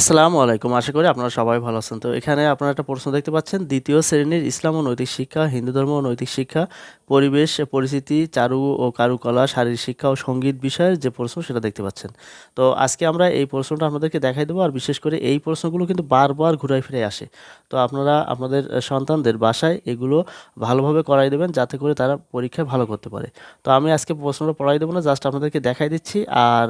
আসসালামু আলাইকুম। আশা করি আপনারা সবাই ভালো আছেন। তো এখানে আপনারা একটা প্রশ্ন দেখতে পাচ্ছেন। দ্বিতীয় শ্রেণির ইসলাম ও নৈতিক শিক্ষা, হিন্দু ধর্ম ও নৈতিক শিক্ষা পরিবেশ, পরিস্থিতি, চারু ও কারুকলা, শারীরিক শিক্ষা ও সংগীত বিষয়ের যে প্রশ্ন সেটা দেখতে পাচ্ছেন। তো আজকে আমরা এই প্রশ্নটা আপনাদেরকে দেখাই দেবো আর বিশেষ করে এই প্রশ্নগুলো কিন্তু বারবার ঘুরায় ফিরে আসে। তো আপনারা, আপনাদের সন্তানদের বাসায় এগুলো ভালোভাবে করাই দেবেন যাতে করে তারা পরীক্ষায় ভালো করতে পারে। তো আমি আজকে প্রশ্নটা পড়াই দেবো না, জাস্ট আপনাদেরকে দেখাই দিচ্ছি। আর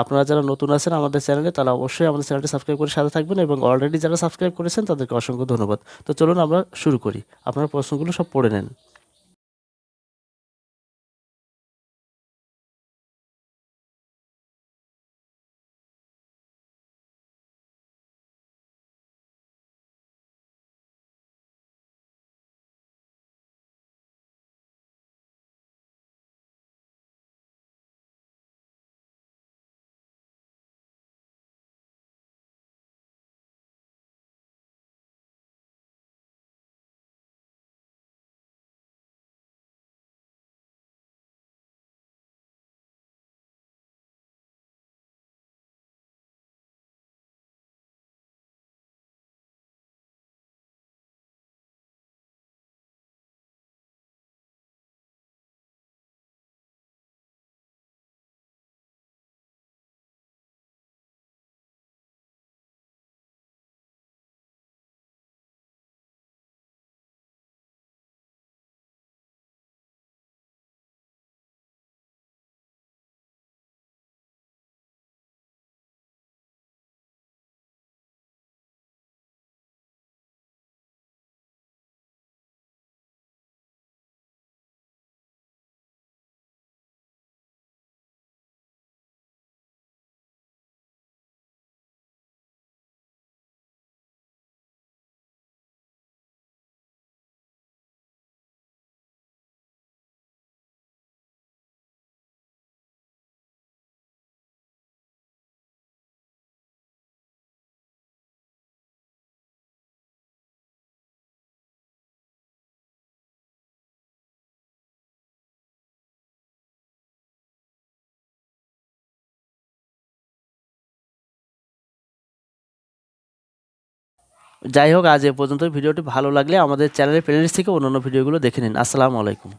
আপনারা যারা নতুন আছেন আমাদের চ্যানেলে তারা অবশ্যই আমাদের চ্যানেলটি সাবস্ক্রাইব করে সাথে থাকবেন এবং অলরেডি যারা সাবস্ক্রাইব করেছেন তাদেরকে অসংখ্য ধন্যবাদ। তো চলুন আমরা শুরু করি। আপনারা প্রশ্নগুলো সব পড়ে নেন। যাই হোক, আজ এ পর্যন্ত ভিডিওটি ভালো লাগলে আমাদের চ্যানেলের প্লেলিস্ট থেকে অন্যান্য ভিডিওগুলো দেখে নিন। আসসালামু আলাইকুম।